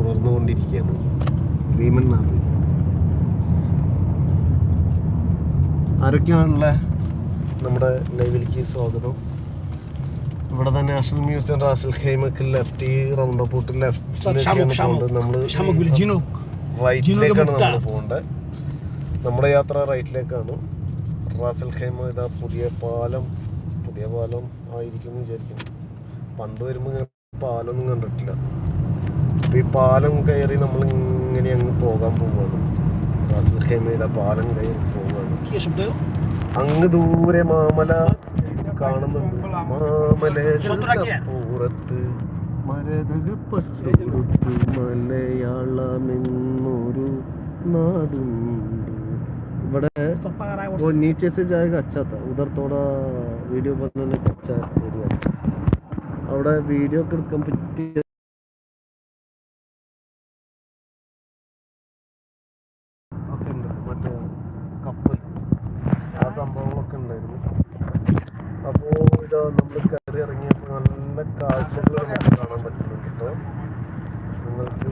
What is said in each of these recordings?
തുടർന്നുകൊണ്ടിരിക്കുകയാണ്. ഭീമനാഥ് ആരൊക്കെയാണുള്ള നമ്മുടെ ലൈവിലേക്ക് സ്വാഗതം. ഇവിടെ തന്നെ നാഷണൽ മ്യൂസിയം റാസൽ ഖൈമക്ക് ലെഫ്റ്റ് ഈ റൗണ്ട് അബൌട്ട് ലെഫ്റ്റിലേക്കാണ് നമ്മൾ റൈറ്റിലേക്കാണ് നമ്മൾ പോകേണ്ടത്. നമ്മുടെ യാത്ര റൈറ്റിലേക്കാണ് റാസൽ ഹൈമ ഇതാ പുതിയ പാലം പുതിയ പാലം ആയിരിക്കും എന്ന് വിചാരിക്കുന്നു. പണ്ട് വരുമ്പോൾ പാലൊന്നും കണ്ടിട്ടില്ല. അപ്പോൾ ഈ പാലം കയറി നമ്മൾ ഇങ്ങനെ അങ്ങ് പോകാൻ പോവുകയാണ് നാസിൽ പാലം കയറി പോവുകയാണ് അങ്ങ് ദൂരെ മാമല കാണുന്നുണ്ട്. മാമലകൾക്കപ്പുറത്ത് മരതകപ്പെട്ടുകൊടുത്ത് മലയാളമെന്നൊരു നാടുണ്ട്. ഇവിടെ കച്ചാത്ത. ഉദർത്തോടെ വീഡിയോ പറഞ്ഞ കച്ച അവിടെ വീഡിയോ ഒക്കെ എടുക്കാൻ പറ്റിയ സംഭവങ്ങളൊക്കെ ഉണ്ടായിരുന്നു. അപ്പോൾ ഇതാ നമ്മൾ കയറി ഇറങ്ങിയപ്പോൾ നല്ല കാഴ്ചകൾ നമുക്ക് കാണാൻ പറ്റുന്നുണ്ട് കേട്ടോ. നിങ്ങൾക്ക്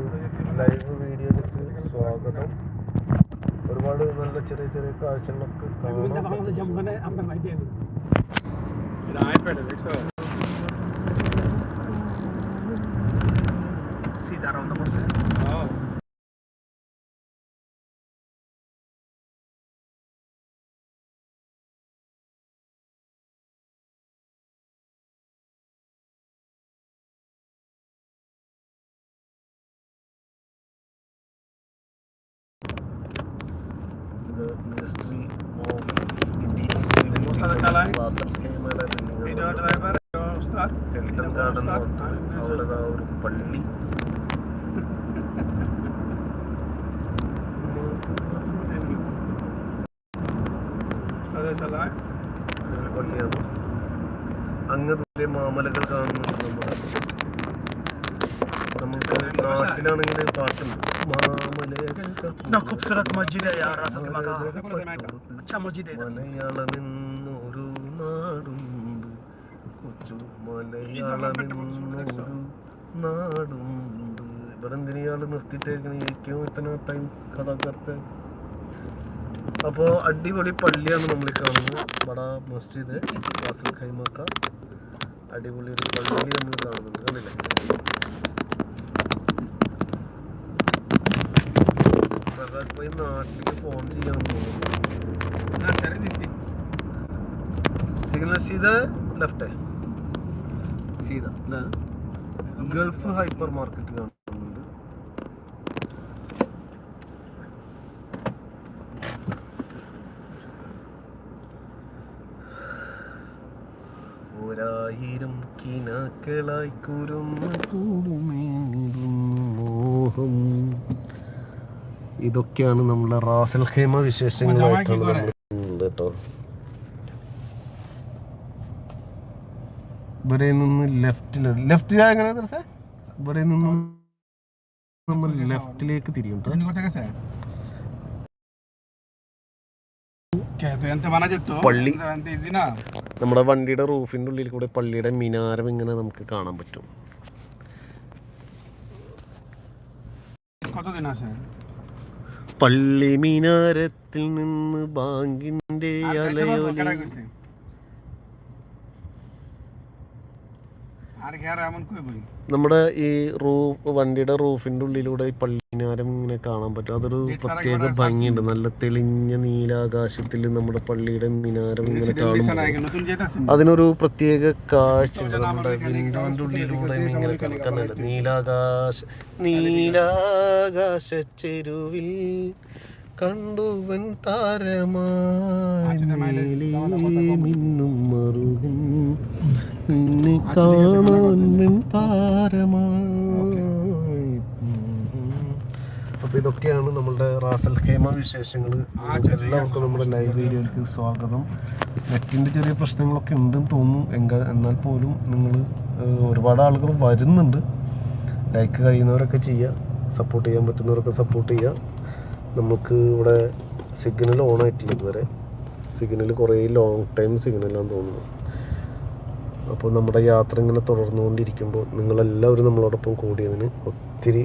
ലൈവ് വീഡിയോയിലേക്ക് സ്വാഗതം. ഒരുപാട് നല്ല ചെറിയ ചെറിയ കാഴ്ചകളൊക്കെ കാണാൻ പറ്റും. ഇത് മിനിസ്ട്രി ഓഫ് ഹിൽട്ടൺ ഗാർഡൻ അവിടെ ദാ ഒരു പള്ളി. ഒരു പള്ളിയാണ് അങ്ങ് മാമലകൾ കാണുന്നുണ്ട് നമ്മുടെ നമുക്ക് നാട്ടിലാണെങ്കിൽ പാട്ടുണ്ട് മലയാളമെന്നൊരു നാടുണ്ട്. കൊച്ചു മലയാളമെന്നൊരു നാടുണ്ട്. ഇവിടെ എന്തിനു നിർത്തിയിട്ടായിരിക്കണം ഏറ്റവും ഇത്തന ടൈം കഥാകർത്ത് അപ്പോ അടിപൊളി പള്ളിയാണ് നമ്മൾ കാണുന്നത്. ബട മസ്ജിദ് വാസൽ അടിപൊളി ഒരു പള്ളി നമ്മൾ കാണുന്നുണ്ട്. കണ്ടില്ലേ? റസാഖ് ഭായി നാട്ടിലേക്ക് ഫോൺ ചെയ്യാൻ signal Sita left Sita Gulf hyper market കാണുന്നുണ്ട് ഒരായിരം കിനാക്കളായി കുരുന്നു കൂടുമേ മോഹം ഇതൊക്കെയാണ് നമ്മുടെ റാസൽ ഖൈമ വിശേഷങ്ങളായിട്ടാണ് നമ്മൾ കേട്ടോ. ഇവിടെ നിന്ന് ലെഫ്റ്റിൽ ലെഫ്റ്റ് എങ്ങനെ ഇവിടെ നിന്ന് നമ്മൾ ലെഫ്റ്റിലേക്ക് തിരിയും. പള്ളി. നമ്മുടെ വണ്ടിയുടെ റൂഫിന്റെ ഉള്ളിൽ കൂടെ പള്ളിയുടെ മിനാരം ഇങ്ങനെ നമുക്ക് കാണാൻ പറ്റും. പള്ളി മിനാരത്തിൽ നിന്ന് ബാങ്കിന്റെ അലയോലി. നമ്മുടെ ഈ റൂഫ് വണ്ടിയുടെ റൂഫിന്റെ ഉള്ളിലൂടെ ഈ പള്ളിനാരം ഇങ്ങനെ കാണാൻ പറ്റും. അതൊരു പ്രത്യേക ഭംഗിയുണ്ട്. നല്ല തെളിഞ്ഞ നീലാകാശത്തിൽ നമ്മുടെ പള്ളിയുടെ മിനാരം ഇങ്ങനെ കാണുമ്പോൾ അതിനൊരു പ്രത്യേക കാഴ്ചയുണ്ട് നമ്മുടെ വിൻഡോന്റെ ഉള്ളിലൂടെ ഇങ്ങനെ കണ്ടില്ല നീലാകാശ നീലാകാശ ചെരുവിൽ കണ്ടുവൻ താരമായി. മിന്നും മറുകൻ നിന്നെ കാണാൻ വെൺ അപ്പൊ ഇതൊക്കെയാണ് നമ്മളുടെ റാസൽ ഹേമ വിശേഷങ്ങൾ എല്ലാവർക്കും നമ്മുടെ ലൈവ് വീഡിയോയിലേക്ക് സ്വാഗതം. നെറ്റിന്റെ ചെറിയ പ്രശ്നങ്ങളൊക്കെ ഉണ്ടെന്ന് തോന്നുന്നു. എങ്ക എന്നാൽ പോലും നിങ്ങൾ ഒരുപാട് ആളുകൾ വരുന്നുണ്ട്. ലൈക്ക് കഴിയുന്നവരൊക്കെ ചെയ്യുക സപ്പോർട്ട് ചെയ്യാൻ പറ്റുന്നവരൊക്കെ സപ്പോർട്ട് ചെയ്യുക നമുക്ക് ഇവിടെ സിഗ്നൽ ഓൺ ആയിട്ടില്ല ഇതുവരെ. സിഗ്നൽ കുറേ ലോങ് ടൈം സിഗ്നലാന്ന് തോന്നുന്നു. അപ്പോൾ നമ്മുടെ യാത്ര ഇങ്ങനെ തുടർന്നുകൊണ്ടിരിക്കുമ്പോൾ നിങ്ങളെല്ലാവരും നമ്മളോടൊപ്പം കൂടിയതിന് ഒത്തിരി